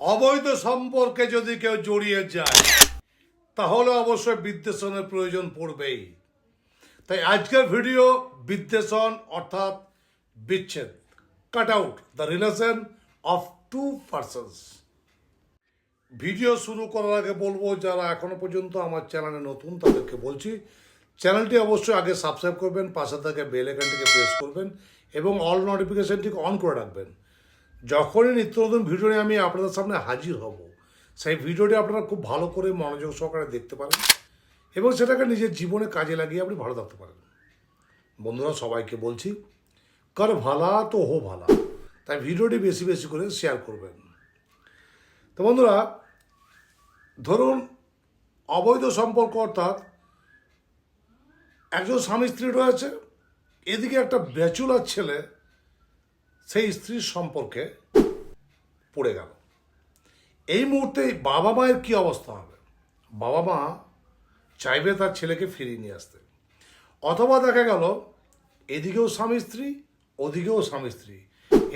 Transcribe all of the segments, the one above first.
অবৈধ সম্পর্কে যদি কেউ জড়িয়ে যায়, তাহলে অবশ্যই বিদ্বেষণের প্রয়োজন পড়বেই। তাই আজকের ভিডিও বিদ্বেষণ অর্থাৎ বিচ্ছেদ cut out the relation of two persons video শুরু করার আগে বলব, যারা এখনও পর্যন্ত আমার চ্যানেলে নতুন, তাদেরকে বলছি, চ্যানেলটি অবশ্যই আগে সাবস্ক্রাইব করবেন, পাশে থেকে বেল আইকনটিকে প্রেস করবেন, এবং অল নোটিফিকেশনটিকে অন করে রাখবেন। যখনই নিত্য নতুন ভিডিও নিয়ে আমি আপনাদের সামনে হাজির হব, সেই ভিডিওটি আপনারা খুব ভালো করে মনোযোগ সহকারে দেখতে পারেন এবং সেটাকে নিজের জীবনে কাজে লাগিয়ে আপনি ভালো থাকতে পারেন। বন্ধুরা, সবাইকে বলছি, কর ভালা তো হো ভালা। তাই ভিডিওটি বেশি বেশি করে শেয়ার করবেন। তো বন্ধুরা, ধরুন অবৈধ সম্পর্ক অর্থাৎ একজন স্বামী স্ত্রী রয়েছে, এদিকে একটা ব্যাচুলার ছেলে সেই স্ত্রীর সম্পর্কে পড়ে গেল। এই মুহূর্তে বাবা মায়ের কি অবস্থা হবে? বাবা মা চাইবে তার ছেলেকে ফিরিয়ে নিয়ে আসতে। অথবা দেখা গেল, এদিকেও স্বামী স্ত্রী, ওদিকেও স্বামী স্ত্রী।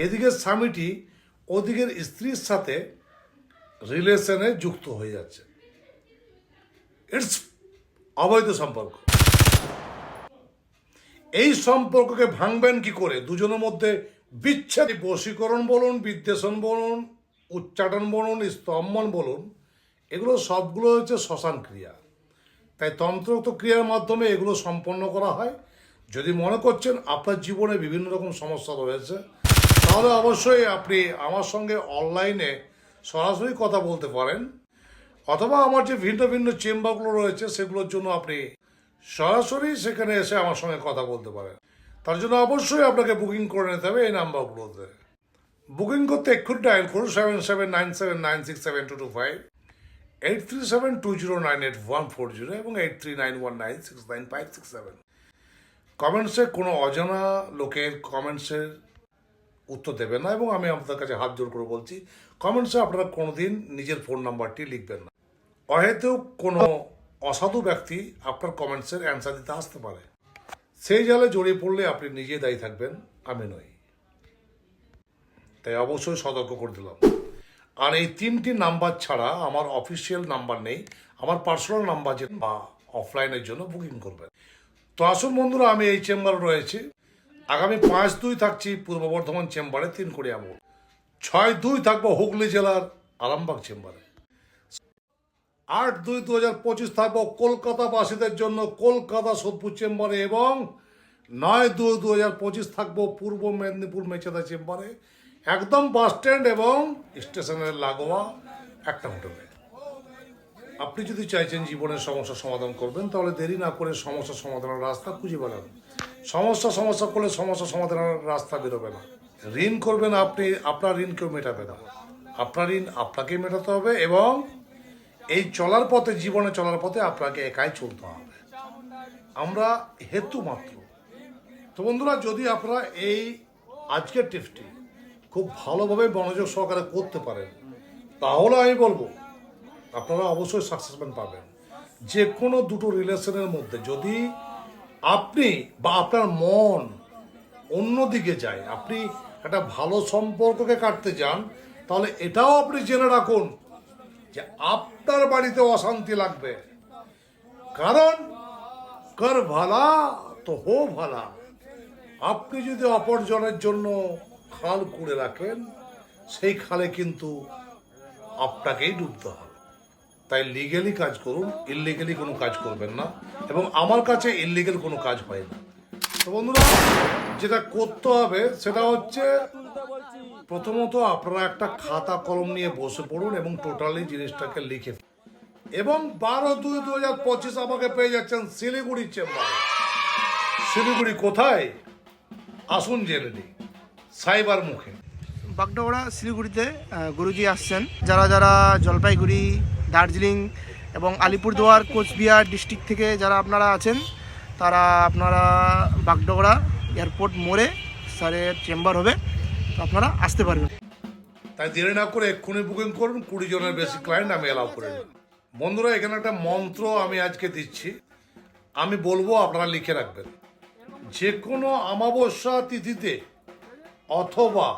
এদিকের স্বামীটি ওদিকের স্ত্রীর সাথে রিলেশনে যুক্ত হয়ে যাচ্ছে। ইটস অবৈধ সম্পর্ক। এই সম্পর্ককে ভাঙবেন কি করে? দুজনের মধ্যে বিচ্ছেদ, বশীকরণ বলুন, বিদ্বেষণ বলুন উচ্চাটন বলুন, স্তম্ভন বলুন, এগুলো সবগুলো হচ্ছে শ্মশান ক্রিয়া। তাই তন্ত্রোক্ত ক্রিয়ার মাধ্যমে এগুলো সম্পন্ন করা হয়। যদি মনে করছেন আপনার জীবনে বিভিন্ন রকম সমস্যা রয়েছে, তাহলে অবশ্যই আপনি আমার সঙ্গে অনলাইনে সরাসরি কথা বলতে পারেন, অথবা আমার যে ভিন্ন ভিন্ন চেম্বারগুলো রয়েছে, সেগুলোর জন্য আপনি সরাসরি সেখানে এসে আমার সঙ্গে কথা বলতে পারেন। তার জন্য অবশ্যই আপনাকে বুকিং করে নিতে হবে এই নাম্বারগুলোতে। বুকিং করতে এক্ষুনি ডায়াল করুন seven seven nine seven nine six seven two two five eight three seven two zero nine eight one four zero এবং eight three nine one nine six nine five six seven কমেন্টসে কোনো অজানা লোকের কমেন্টসের উত্তর দেবেন না এবং আমি আপনাদের কাছে হাত জোর করে বলছি কমেন্টসে আপনারা কোনোদিন নিজের ফোন নাম্বারটি লিখবেন না। অহেতুক কোনো অসাধু ব্যক্তি আপনার কমেন্টসের অ্যান্সার দিতে আসতে পারে। সেই জালে জড়িয়ে পড়লে আপনি নিজে দায়ী থাকবেন, আমি নই। তাই অবশ্যই সতর্ক করে দিলাম। আর এই তিনটি নাম্বার ছাড়া আমার অফিসিয়াল নাম্বার নেই, আমার পার্সোনাল নাম্বার যে বা অফলাইনের জন্য বুকিং করবেন। তো আসুন বন্ধুরা, আমি এই চেম্বারে রয়েছি। আগামী পাঁচ দুই থাকছি পূর্ব বর্ধমান চেম্বারে তিন কোড়িয়া মোড়। ছয় দুই থাকব হুগলি জেলার আরামবাগ চেম্বারে আট দুই দু হাজার পঁচিশ থাকব কলকাতাবাসীদের জন্য কলকাতা সোদপুর চেম্বারে এবং নয় দুই দু হাজার পঁচিশ থাকব পূর্ব মেদিনীপুর মেচেদা চেম্বারে। একদম বাস স্ট্যান্ড এবং স্টেশনের লাগোয়া একটা হোটেলে। আপনি যদি চাইছেন জীবনের সমস্যা সমাধান করবেন, তাহলে দেরি না করে সমস্যা সমাধানের রাস্তা খুঁজে বেড়ান সমস্যা সমস্যা করলে সমস্যা সমাধানের রাস্তা বেরোবে না। ঋণ করবেন আপনি, আপনার ঋণ কেউ মেটাবে না। আপনার ঋণ আপনাকেই মেটাতে হবে এবং এই চলার পথে, জীবনে চলার পথে আপনাকে একাই চলতে হবে। আমরা হেতু মাত্র। তো বন্ধুরা, যদি আপনারা এই আজকের টিপসটি খুব ভালোভাবে মনোযোগ সহকারে করতে পারেন, তাহলে আমি বলব, আপনারা অবশ্যই সাকসেসমেন্ট পাবেন। যে কোনো দুটো রিলেশনের মধ্যে যদি আপনি বা আপনার মন অন্যদিকে যায়, আপনি একটা ভালো সম্পর্ককে কাটতে চান তাহলে এটাও আপনি জেনে রাখুন যে আপনার বাড়িতে অশান্তি লাগবে। কারণ, কর ভালা, তো হো ভালা। আপনি যদি অপরজনের জন্য খাল কুড়ে রাখেন, সেই খালে কিন্তু আপনাকেই ডুবতে হবে। তাই লিগেলি কাজ করুন ইলিগেলি কোনো কাজ করবেন না এবং আমার কাছে ইলিগেল কোনো কাজ হয় না। তো বন্ধুরা, যেটা করতে হবে সেটা হচ্ছে প্রথমত আপনারা একটা খাতা কলম নিয়ে বসে পড়ুন এবং টোটালি জিনিসটাকে লিখে। এবং বারো দুই দু হাজার পঁচিশ আমাকে পেয়ে যাচ্ছেন শিলিগুড়ির চেম্বারে। শিলিগুড়ি কোথায়? আসুন জেনে নিই। সাইবার মুখে। বাগডোগরা শিলিগুড়িতে গুরুজি আসছেন। যারা যারা জলপাইগুড়ি, দার্জিলিং এবং আলিপুরদুয়ার, কোচবিহার ডিস্ট্রিক্ট থেকে যারা আপনারা আছেন, তারা আপনারা বাগডোগরা এয়ারপোর্ট মোড়ে স্যারের চেম্বার হবে। আপনারা আসতে পারবেন। তাই দেরি না করে এক্ষুনি বুকিং করুন, কুড়ি জনের বেশি ক্লায়েন্ট আমি অ্যালাউ করে বন্ধুরা, এখানে একটা মন্ত্র আমি আজকে দিচ্ছি। আমি বলব, আপনারা লিখে রাখবেন। যে কোনো অমাবস্যা তিথিতে অথবা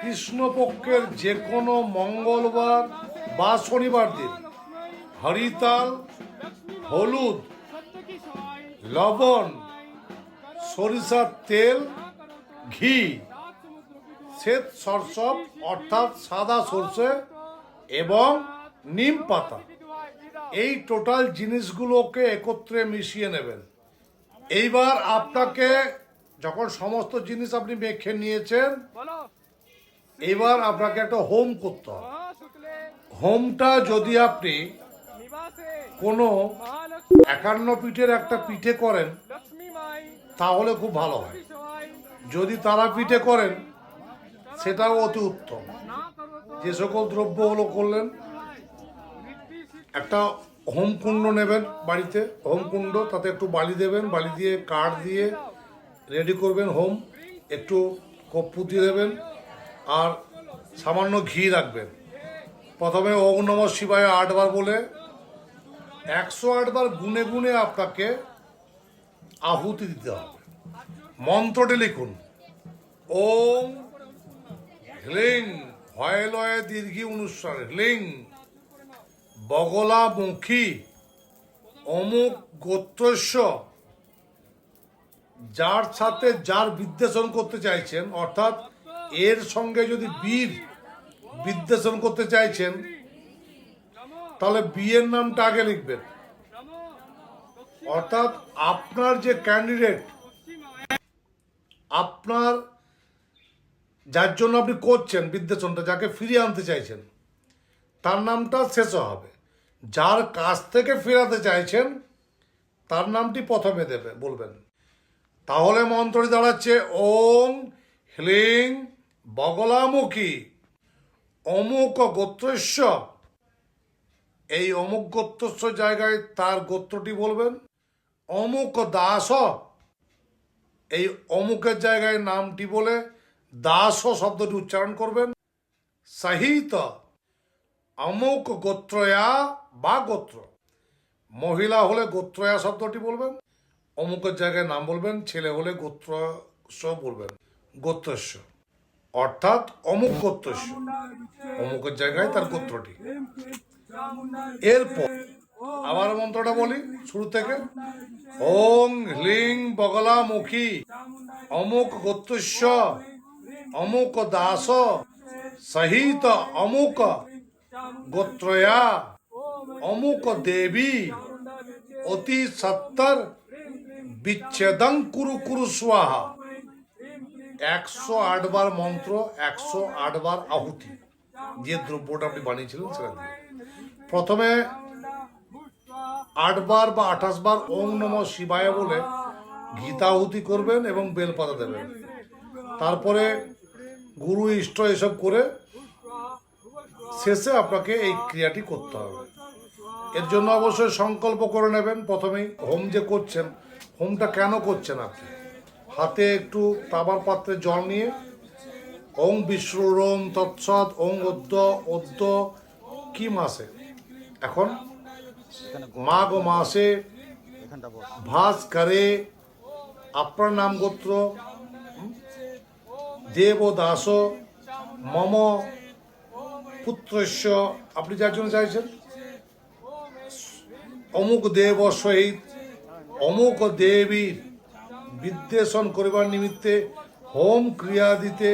কৃষ্ণপক্ষের যে কোনো মঙ্গলবার বা শনিবার দিন হরিতাল, হলুদ, লবণ, সরিষার তেল, ঘি শ্বেত সরসব অর্থাৎ সাদা সর্ষে এবং নিম পাতা। এই টোটাল জিনিসগুলোকে একত্রে মিশিয়ে নেবেন। এইবার আপনাকে যখন সমস্ত জিনিস আপনি মেখে নিয়েছেন এবার আপনাকে একটা হোম করতে হবে। হোমটা যদি আপনি কোনো একান্ন পিঠের একটা পিঠে করেন তাহলে খুব ভালো হয়। যদি তারা পিঠে করেন সেটাও অতি উত্তম। যে সকল দ্রব্য হলো করলেন, একটা হোমকুণ্ড নেবেন বাড়িতে, হোমকুণ্ড, তাতে একটু বালি দেবেন, বালি দিয়ে কাঠ দিয়ে রেডি করবেন হোম, একটু কপ্পু দিয়ে দেবেন, আর সামান্য ঘি রাখবেন। প্রথমে ওম নম শিবায় আটবার বলে, একশো আটবার গুনে গুনে আপনাকে আহুতি দিতে হবে। মন্ত্রটি লিখুন, ওম হ্লিং হয় লয়ে দীর্ঘি অনুসারে হ্লিং বগলামুখী, অমুক গোত্রস্য, যার সাথে যার বিদ্বেষণ করতে চাইছেন, অর্থাৎ এর সঙ্গে যদি বীর বিদ্বেষণ করতে চাইছেন, তাহলে বিয়ের নামটা আগে লিখবেন। অর্থাৎ আপনার যে ক্যান্ডিডেট আপনার যার জন্য আপনি করছেন বিদ্বেষণটা যাকে ফিরিয়ে আনতে চাইছেন, তার নামটা শেষ হবে। যার কাছ থেকে ফেরাতে চাইছেন, তার নামটি প্রথমে দেবে, বলবেন। তাহলে মন্ত্রটি দাঁড়াচ্ছে, ওং হ্লিং বগলামুখী অমুক গোত্রস্য। এই অমুক গোত্রস্য জায়গায় তার গোত্রটি বলবেন, অমুক দাস। এই অমুকের জায়গায় নামটি বলে দাস শব্দটি উচ্চারণ করবেন। সাহিত অমুক গোত্রয়া বা গোত্র। মহিলা হলে গোত্রয়া শব্দটি বলবেন। অমুকের জায়গায় নাম বলবেন, ছেলে হলে গোত্রস্য বলবেন। গোত্রস্য অর্থাৎ অমুক গোত্রস্য অমুকের জায়গায় তার গোত্রটি। এরপর আবার মন্ত্রটা বলি, শুরু থেকে। ওং হ্লিং বগলামুখী অমুক গোত্রস্য অমুক দাস, সহিত অমুক গোত্রয়া, অমুক দেবী, অতি সত্তর বিচ্ছেদং কুরু কুরু স্বাহা। একশো আটবার মন্ত্র, একশো আটবার আহুতি। যে দ্রব্যটা আপনি বানিয়েছিলেন সেটা দিয়ে। প্রথমে আটবার বা আঠাশ বার ওম নম শিবায় বলে গীতাহুতি করবেন এবং বেলপাতা দেবেন। তারপরে গুরু ইষ্ট এসব করে শেষে আপনাকে এই ক্রিয়াটি করতে হবে। এর জন্য অবশ্যই সংকল্প করে নেবেন। প্রথমেই হোম যে করছেন, হোমটা কেন করছেন আপনি? হাতে একটু তাবার পাত্রে জল নিয়ে ওং বিশ্বরোম তৎসৎ, ওং অদ্য অদ্য, কি মাসে? এখন মাঘ মাসে ভাস করে আপনার নাম গোত্র? দেব দাস মম পুত্রস্য। আপনি যার জন্য চাইছেন? অমুক দেব সহিত অমুক দেবীর বিদ্বেষণ করিবার নিমিত্তে হোম ক্রিয়া দিতে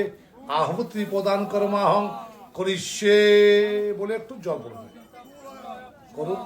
আহুতি প্রদান কর্মাহং করিষ্যে বলে একটু জল করবে করুন।